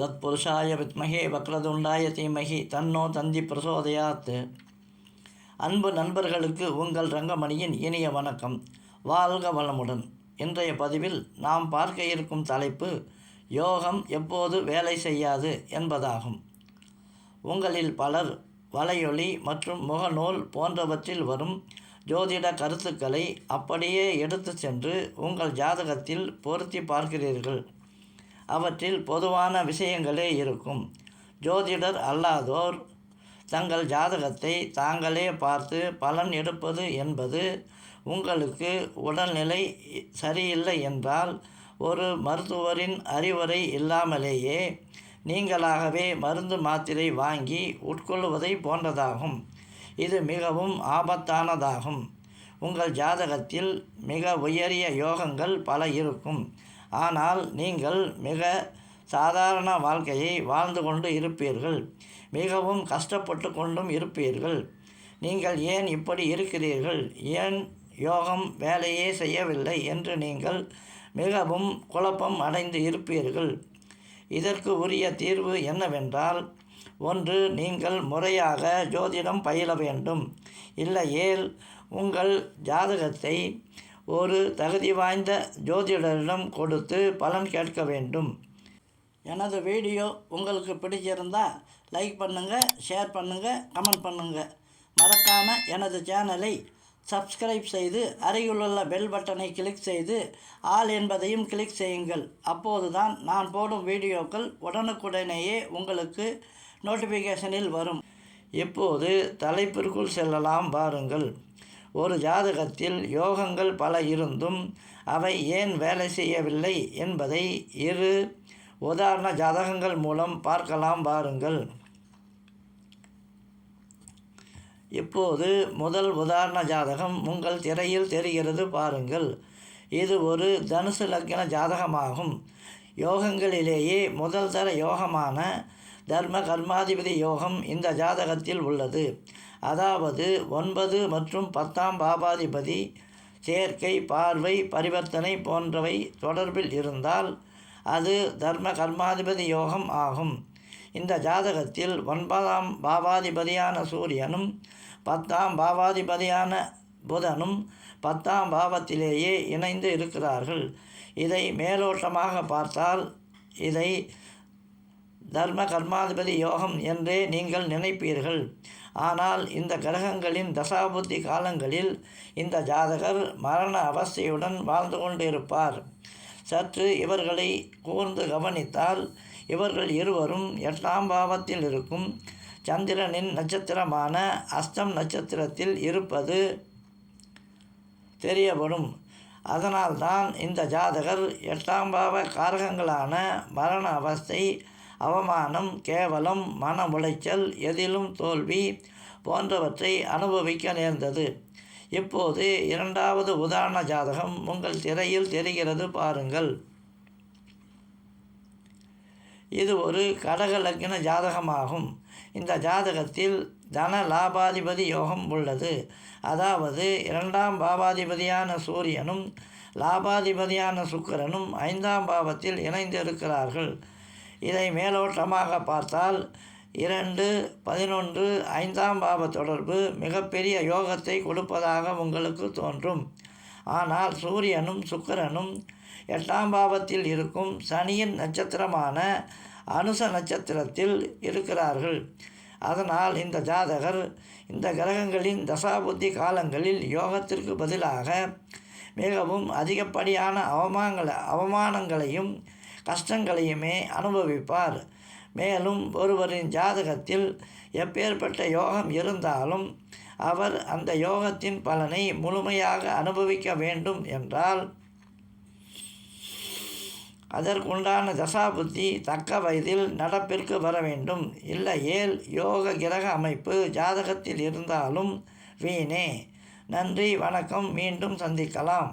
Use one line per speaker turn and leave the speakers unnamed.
தத்புருஷாய வித்மகே வக்ரதுண்டாய தீமகி தன்னோ தந்தி பிரசோதயாத் அன்பு நண்பர்களுக்கு உங்கள் ரங்கமணியின் இனிய வணக்கம். வாழ்க வளமுடன். இன்றைய பதிவில் நாம் பார்க்க இருக்கும் தலைப்பு யோகம் எப்போது வேலை செய்யாது என்பதாகும். உங்களில் பலர் வலையொலி மற்றும் முகநூல் போன்றவற்றில் வரும் ஜோதிட கருத்துக்களை அப்படியே எடுத்து சென்று உங்கள் ஜாதகத்தில் பொருத்தி பார்க்கிறீர்கள். அவற்றில் பொதுவான விஷயங்களே இருக்கும். ஜோதிடர் அல்லாதோர் தங்கள் ஜாதகத்தை தாங்களே பார்த்து பலன் எடுப்பது என்பது உங்களுக்கு உடல்நிலை சரியில்லை என்றால் ஒரு மருத்துவரின் அறிவுரை இல்லாமலேயே நீங்களாகவே மருந்து மாத்திரை வாங்கி உட்கொள்வதை போன்றதாகும். இது மிகவும் ஆபத்தானதாகும். உங்கள் ஜாதகத்தில் மிக உயரிய யோகங்கள் பல இருக்கும். ஆனால் நீங்கள் மிக சாதாரண வாழ்க்கையை வாழ்ந்து கொண்டு இருப்பீர்கள். மிகவும் கஷ்டப்பட்டு கொண்டும் இருப்பீர்கள். நீங்கள் ஏன் இப்படி இருக்கிறீர்கள்? ஏன் யோகம் வேலையே செய்யவில்லை என்று நீங்கள் மிகவும் குழப்பம் அடைந்து இருப்பீர்கள். இதற்கு உரிய தீர்வு என்னவென்றால் ஒன்று நீங்கள் முறையாக ஜோதிடம் பயில வேண்டும். இல்லையேல் உங்கள் ஜாதகத்தை ஒரு தகுதி வாய்ந்த ஜோதிடரிடம் கொடுத்து பலன் கேட்க வேண்டும். எனது வீடியோ உங்களுக்கு பிடிச்சிருந்தால் லைக் பண்ணுங்கள் ஷேர் பண்ணுங்கள் கமெண்ட் பண்ணுங்கள் மறக்காமல் எனது சேனலை சப்ஸ்கிரைப் செய்து அருகிலுள்ள பெல் பட்டனை கிளிக் செய்து ஆல் என்பதையும் கிளிக் செய்யுங்கள். அப்போது தான் நான் போடும் வீடியோக்கள் உடனுக்குடனேயே உங்களுக்கு நோட்டிஃபிகேஷனில் வரும். இப்போது தலைப்பிற்குள் செல்லலாம் பாருங்கள். ஒரு ஜாதகத்தில் யோகங்கள் பல இருந்தும் அவை ஏன் வேலை செய்யவில்லை என்பதை இரு உதாரண ஜாதகங்கள் மூலம் பார்க்கலாம் பாருங்கள். இப்போது முதல் உதாரண ஜாதகம் உங்கள் திரையில் தெரிகிறது பாருங்கள். இது ஒரு தனுசு லக்ன ஜாதகமாகும். யோகங்களிலேயே முதல் தர யோகமான தர்ம கர்மாதிபதி யோகம் இந்த ஜாதகத்தில் உள்ளது. அதாவது ஒன்பது மற்றும் பத்தாம் பாபாதிபதி சேர்க்கை பார்வை பரிவர்த்தனை போன்றவை தொடர்பில் இருந்தால் அது தர்ம கர்மாதிபதி யோகம் ஆகும். இந்த ஜாதகத்தில் ஒன்பதாம் பாவாதிபதியான சூரியனும் பத்தாம் பாவாதிபதியான புதனும் பத்தாம் பாவத்திலேயே இணைந்து இருக்கிறார்கள். இதை மேலோட்டமாக பார்த்தால் இதை தர்ம கர்மாதிபதி யோகம் என்றே நீங்கள் நினைப்பீர்கள். ஆனால் இந்த கிரகங்களின் தசாபுத்தி காலங்களில் இந்த ஜாதகர் மரண அவஸ்தையுடன் வாழ்ந்து கொண்டிருப்பார். சற்று இவர்களை கூர்ந்து கவனித்தால் இவர்கள் இருவரும் எட்டாம் பாவத்தில் இருக்கும். சந்திரனின் நட்சத்திரமான அஸ்தம் நட்சத்திரத்தில் இருப்பது தெரியப்படும். அதனால்தான் இந்த ஜாதகர் எட்டாம் பாவ காரகங்களான மரண அவஸ்தை அவமானம் கேவலம் மன உளைச்சல் எதிலும் தோல்வி போன்றவற்றை அனுபவிக்க நேர்ந்தது. இப்போது இரண்டாவது உதாரண ஜாதகம் உங்கள் திரையில் தெரிகிறது பாருங்கள். இது ஒரு கடக லக்ன ஜாதகமாகும். இந்த ஜாதகத்தில் தன லாபாதிபதி யோகம் உள்ளது. அதாவது இரண்டாம் பாவாதிபதியான சூரியனும் லாபாதிபதியான சுக்கரனும் ஐந்தாம் பாவத்தில் இணைந்திருக்கிறார்கள். இதை மேலோட்டமாக பார்த்தால் இரண்டு பதினொன்று ஐந்தாம் பாவ தொடர்பு மிகப்பெரிய யோகத்தை கொடுப்பதாக உங்களுக்கு தோன்றும். ஆனால் சூரியனும் சுக்கரனும் எட்டாம் பாவத்தில் இருக்கும் சனியின் நட்சத்திரமான அனுச நட்சத்திரத்தில் இருக்கிறார்கள். அதனால் இந்த ஜாதகர் இந்த கிரகங்களின் தசாபுத்தி காலங்களில் யோகத்திற்கு பதிலாக மிகவும் அதிகப்படியான அவமானங்களை அவமானங்களையும் கஷ்டங்களையுமே அனுபவிப்பார். மேலும் ஒருவரின் ஜாதகத்தில் எப்பேற்பட்ட யோகம் இருந்தாலும் அவர் அந்த யோகத்தின் பலனை முழுமையாக அனுபவிக்க வேண்டும் என்றால் அதற்குண்டான தசாபுத்தி தக்க வயதில் நடப்பிற்கு வர வேண்டும். இல்லையேல் யோக கிரக அமைப்பு ஜாதகத்தில் இருந்தாலும் வீணே. நன்றி வணக்கம். மீண்டும் சந்திக்கலாம்.